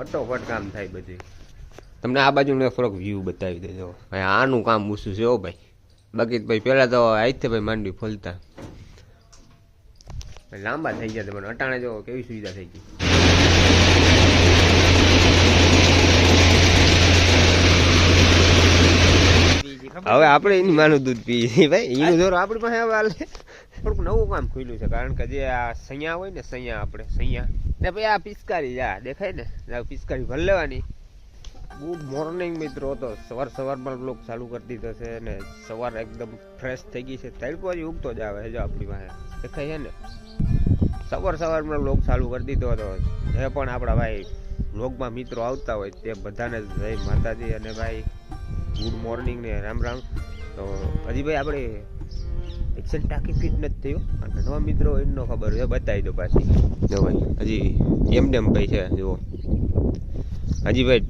ફટોફટ કામ થાય બધું. તમને આ બાજુનો થોડોક વ્યૂ બતાવી દેજો. ભાઈ આનું કામ ઊંચું છે હો ભાઈ. બાકી ભાઈ પહેલાં તો આઈતે ભાઈ માંડવી ફોલતા લાંબા થઈ ગયા મને અટાણે જો કેવી સુવિધા થઈ ગઈ. હવે આપણે એની માનું દૂધ પીએ. ભાઈ એનું જોર આપણી પાસે હવે હાલે. થોડુંક નવું કામ ખુલ્યું છે કારણ કે જે આ સૈયા હોય ને સૈયા આપણે સૈયા. ને ભાઈ આ પિચકારી જા દેખાય ને? પિચકારી ભર લેવાની. ગુડ મોર્નિંગ મિત્રો તો સવાર સવારમાં બ્લોગ ચાલુ કરી દીધો છે ને સવાર એકદમ ફ્રેશ થઈ ગઈ છે. તડકો હજી ઉગતો જ આવે જો આપણી પાસે. દેખાય છે ને? સવાર સવારમાં બ્લોગ ચાલુ કરી દીધો હતો. જે પણ આપણા ભાઈ બ્લોગમાં મિત્રો આવતા હોય તે બધાને જય માતાજી અને ભાઈ ગુડ મોર્નિંગ ને રામ રામ. તો હજી ભાઈ આપણે એક્સેલ ટાંકી ફિટ નથી થયું. અને નવા મિત્રો એમનો ખબર છે બતાવી દો પાછી. જો ભાઈ, હજી એમ ડેમ ભાઈ છે, જુઓ. હજી ભાઈ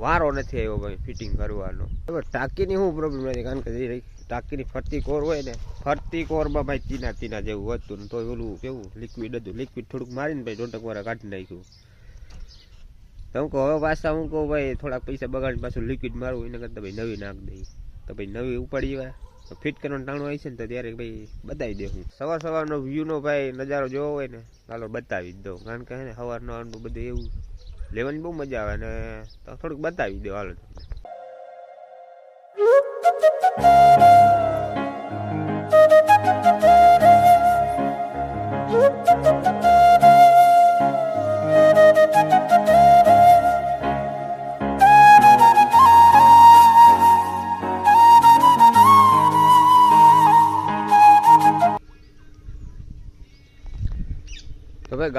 વારો નથી આવ્યો ભાઈ ફિટિંગ કરવાનો. ટાંકીની શું પ્રોબ્લેમ નથી? કારણ કે ટાંકીની ફરતી કોર હોય ને, ફરતી કોરમાં ભાઈ ચીના ચીના જેવું હતું તો ઓલું કેવું લિક્વિડ હતું. લિક્વિડ થોડુંક મારીને ભાઈ, દોઢક વાર કાઢી નાખ્યું. તો હું કહું, હવે પાછા હું કહું, ભાઈ, થોડાક પૈસા બગાડીને પાછું લિક્વિડ મારું એના કરતાં ભાઈ નવી નાખ દઈ તો ભાઈ નવી ઉપાડી આવે ફિટ કરવાનું ટાણું આવી છે ને, તો ત્યારે ભાઈ બતાવી દે હું. સવાર સવારનો વ્યૂનો ભાઈ નજારો જોવો હોય ને ચાલો બતાવી જ દઉં. કારણ કે ને, સવારનો અનુભવ બધું એવું લેવાની બહુ મજા આવે ને, તો થોડુંક બતાવી દો હાલો તમને.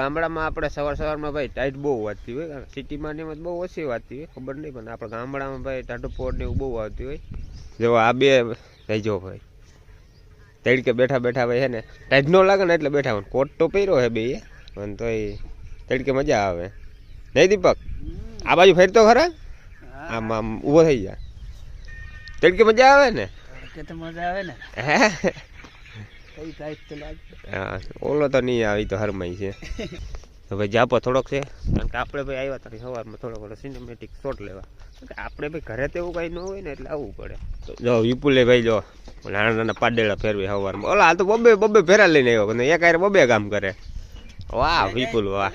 ગામડામાં આપણે સવાર સવારમાં ભાઈ ટાઈટ બહુ વાંચતી હોય. સિટીમાં ને એમાં બહુ ઓછી વાંચતી હોય ખબર નહીં પણ આપણે ગામડામાં ભાઈ ટાટો પોર ને એવું બહુ આવતી હોય. જો આ બે થઈ જો ભાઈ તડકે બેઠા બેઠા ભાઈ હે ને ટાઈટ ન લાગે ને એટલે બેઠા હોય. કોટ તો પહેર્યો હે બે પણ તો એ તડકે મજા આવે. નહીં દીપક? આ બાજુ ફેરતો ખરા? આમ આમ ઊભો થઈ જાય તડકે મજા આવે ને? મજા આવે ને. હે? હા ઓલો તો નહીં આવી તો હરમાઈ છે. તો ભાઈ જાપો થોડોક છે. કારણ કે આપણે ભાઈ આવ્યા હતા સવારમાં થોડોક ઓલો સિનેમેટિક શોટ લેવા. આપણે ભાઈ ઘરે તો એવું કાંઈ ન હોય ને એટલે આવવું પડે. તો જો વિપુલે ભાઈ જો નાના નાના પાડેલા ફેરવી સવારમાં. ઓલા આ તો બબે બબે ફેરા લઈને આવ્યો પણ એક આરે બબે કામ કરે. વાહ વિપુલ વાહ.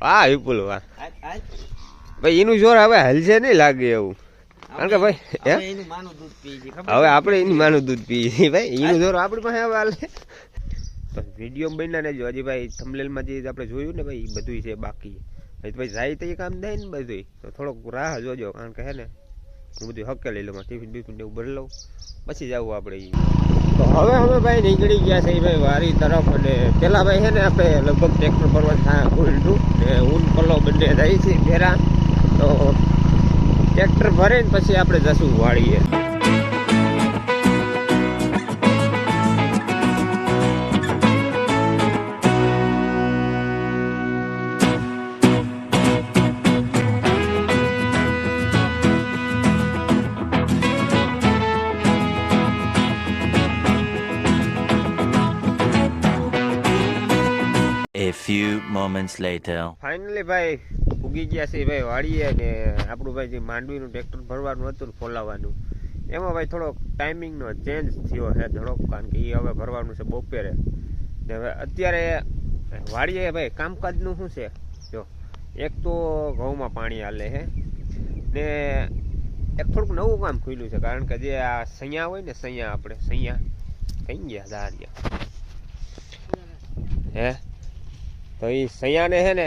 વાહ વિપુલ વાહ. ભાઈ એનું જોર હવે હલશે નહીં લાગે એવું. કારણ કે ભાઈ હવે આપણે એની માનું દૂધ પીએ છીએ ભાઈ. એનું જોર આપણી પાસે હવે હાલે. તો વીડિયો બન્યા ને જો હજી ભાઈ થંબલેલમાં જે આપણે જોયું ને ભાઈ ઈ બધુંય છે બાકી. ભાઈ જાય તો એ કામ થાય ને બધુંય. તો થોડોક રાહ જોજો કારણ કે હે ને હું બધું હકે લઈ લઉં ટિફિન બિફિન એવું ભરી લઉં. પછી જવું આપણે તો હવે હવે ભાઈ નીકળી ગયા છે ભાઈ વારી તરફ અને પેલા ભાઈ છે ને આપણે લગભગ ટ્રેક્ટર ભરવા થાય ઉલટું ને ઊન પલ્લો બંને જાય છે ફેરા તો ટ્રેક્ટર ભરે ને પછી આપણે જશું વાળીએ A few moments later. Finally ભાઈ ઉગી ગયા છે ભાઈ, વાળીએ ને આપણું ભાઈ જે માંડવીનું ટ્રેક્ટર ભરવાનું હતું ને ફોલાવવાનું એમાં ભાઈ થોડોક ટાઈમિંગનો ચેન્જ થયો છે થોડોક કારણ કે એ હવે ભરવાનું છે બપોરે. ને હવે અત્યારે વાળીએ ભાઈ, કામકાજનું શું છે? જો, એક તો ઘઉંમાં પાણી હાલે છે ને એક થોડુંક નવું કામ ખુલ્યું છે, કારણ કે જે આ સૈયા હોય ને સૈયા આપણે, સૈયા કઈ ગયા દારિયા હે? તો એ સૈયાને છે ને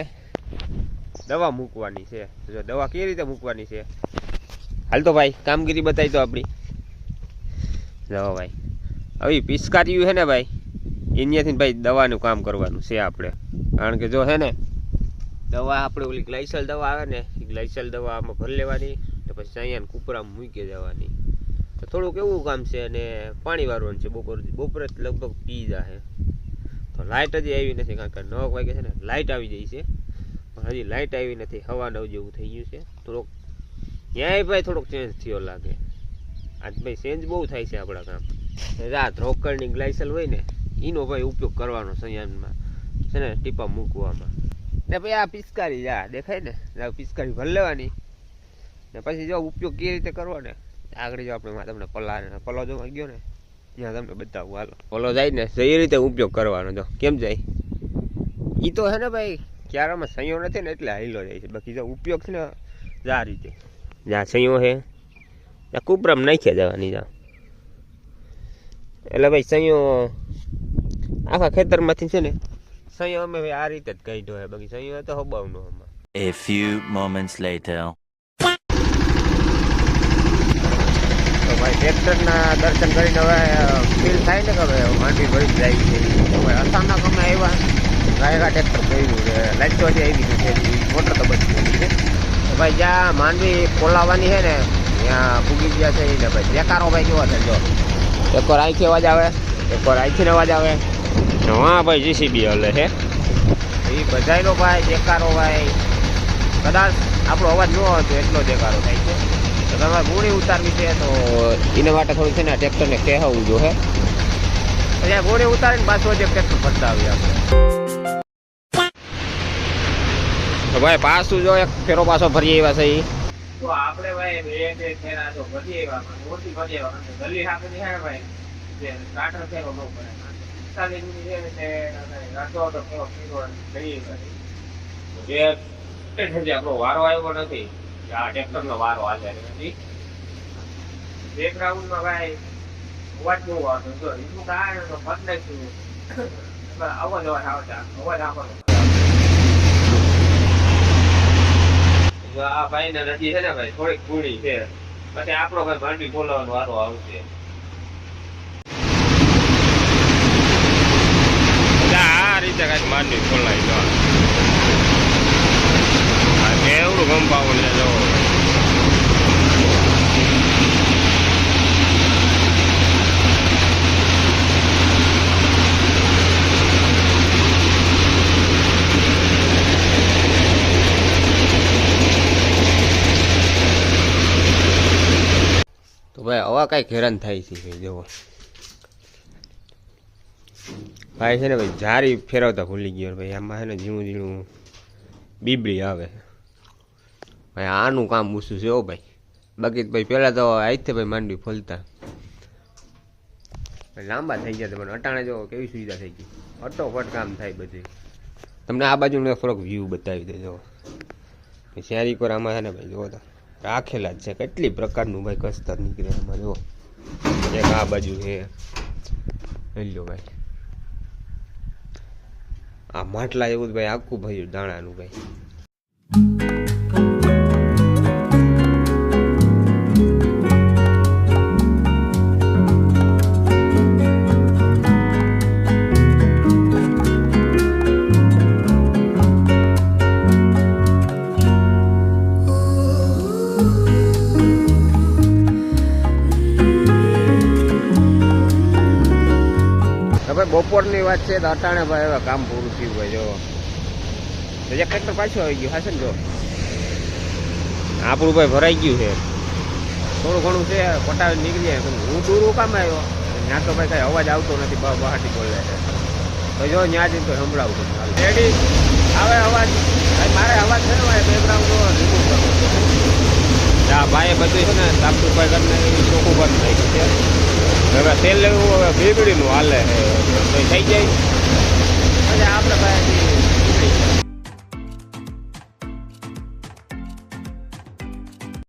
દવા મૂકવાની છે. જો દવા કેવી રીતે મૂકવાની છે? હાલ તો ભાઈ, કામગીરી બતાવી તો આપણી. જો ભાઈ, હવે પિચકારીયું છે ને ભાઈ અહીંયાથી ભાઈ દવાનું કામ કરવાનું છે આપણે. કારણ કે જો હે ને, દવા આપણે ઓલી ગ્લાયસલ દવા આવે ને એ ગ્લાયસલ દવા આમાં ભરી લેવાની તો પછી અહીંયા કૂપરામાં મૂકી દેવાની. તો થોડુંક એવું કામ છે અને પાણી વાળવાનું છે બપોર, બપોરે લગભગ પી જાય તો લાઇટ હજી આવી નથી, કારણ કે નવ વાગે છે ને લાઇટ આવી જાય છે. હજી લાઇટ આવી નથી હવા નવ જેવું થઈ ગયું છે. થોડોક ન્યાય ભાઈ થોડોક ચેન્જ થયો લાગે. આજ ભાઈ ચેન્જ બહુ થાય છે આપણા કામ રાત રોકડની ગ્લાયસલ હોય ને, એનો ભાઈ ઉપયોગ કરવાનો સંયાનમાં છે ને, ટીપા મૂકવામાં. ને પછી આ પિચકારી જા દેખાય ને પિચકારી ભરી લેવાની. ને પછી જો ઉપયોગ કેવી રીતે કરવો ને, આગળ જો આપણે તમને પલા પલો જો ગયો ને, ત્યાં તમને બતાવું હાલો. પલો જાય ને એ રીતે ઉપયોગ કરવાનો, જો. કેમ જાય? એ તો હે ને ભાઈ ક્યારામાં સંયો નથી ને એટલે હાઈલો જાય છે. બાકી જો ઉપયોગ છે ને જા આ રીતે. જ્યાં સંયો હે ત્યાં કુપરામ નાખ્યા જવાની જા એટલે ભાઈ સંયો આખા ખેતરમાંથી છે ને સંયો અમે ભાઈ આ રીતે જ કાઢ્યો હે બાકી સંયો તો હબાવનો આમાં A few moments later. તો ભાઈ ટ્રેક્ટરના દર્શન કરીને હવે ફીલ થાય ને કે હવે માંડવી ભરી જાય છે. તો ભાઈ અચાનક અમે આવ્યા. ગાયગા ટ્રેક્ટર કર્યું છે. લાઈટો જે આવી ગયું છે. મોટર તો બચી છે. તો ભાઈ જ્યાં માંડવી ખોલાવવાની છે ને ત્યાં ભૂગી ગયા છે એટલે ભાઈ. બેકારો ભાઈ કેવો છે જો. એક વાર આઈથી અવાજ આવે? એક વાર આઈથી અવાજ આવે. હા ભાઈ જીસીબી હલે છે. એ બધાયનો ભાઈ દેકારો ભાઈ. કદાચ આપણો અવાજ ન હતો એટલો દેકારો થાય છે. તો તમારે ગોળી ઉતારવી છે તો એના માટે થોડું છે ને ટ્રેક્ટરને કહેવું જોઈએ પછી ગોળી ઉતારીને પાછું જે ટ્રેક્ટર ફરતા આવીએ આપણે ભાઈ પાછું જો એક ફેરો પાછો ફરી આવ્યા છે તો આપણે ભાઈ બે બે ફેરા તો ભરી આવ્યા, પણ કારણ કે ગલી હાથની હે ભાઈ, જે કાંઠો ફેરો. બહુ પડે છે તે રાતો તો ફેરો આપણો વારો આવ્યો નથી આ ટ્રેક્ટર નો વારો હાલે નથી. બેકગ્રાઉન્ડમાં ભાઈ, અવાજ બહુ આવતો એનું કારણ તો બદલાઈ અવાજ અવાજ આવતા, અવાજ આવવાનો આ ભાઈ ને નદી છે ને ભાઈ, થોડીક કુણી છે. પછી આપણો ભાઈ માંડવી બોલાવાનો વારો આવશે. આ રીતે કઈ માંડવી ખોલાવી જો. એવડું ગમ પાવું જો. ભાઈ કંઈક હેરાન થાય છે ભાઈ, જુઓ. ભાઈ છે ને ભાઈ, જારી ફેરવતા ભૂલી ગયો ભાઈ, આમાં છે ને ઝીણું ઝીણું બીબડી આવે. ભાઈ, આનું કામ ઊંચું છે હો ભાઈ. બાકી ભાઈ, પહેલાં તો આજથી ભાઈ માંડવી ફોલતા. લાંબા થઈ ગયા તમને અટાણે જો કેવી સુવિધા થઈ ગઈ. અટોફટ કામ થાય બધું. તમને આ બાજુનો થોડોક વ્યૂ બતાવી દેજો શેરી કોર આમાં છે ને ભાઈ, જુઓ તો. રાખેલા જ છે. કેટલી પ્રકારનું ભાઈ કસ્તર નીકળે એમાં જો એક આ બાજુ છે. લઈ લો ભાઈ. આ માટલા એવું ભાઈ આખું ભાઈ દાણાનું ભાઈ. બપોરની વાત છે તો અટાણે ભાઈ હવે કામ પૂરું થયું ભાઈ જો. એક ટ્રેક્ટર પાછું આવી ગયું હાશે ને જો. આપણું ભાઈ ભરાઈ ગયું છે. થોડું ઘણું છે પટાવી નીકળી જાય. પણ હું દૂર કામ આવ્યો? ત્યાં તો ભાઈ કઈ અવાજ આવતો નથી બહાટી બોલે છે. તો જો ત્યાં જઈને તો સંભળાવું છું રેડી આવે અવાજ. મારે અવાજ છે ને બેકગ્રાઉન્ડ રિમૂવ કરવો આ ભાઈએ બધું છે ને સાફ સફાઈ કરીને ચોખ્ખું કરી નાખ્યું છે. હવે તેલ લેવું હવે બીગડીનું હાલે. થઈ જાય. આપણે ભાઈ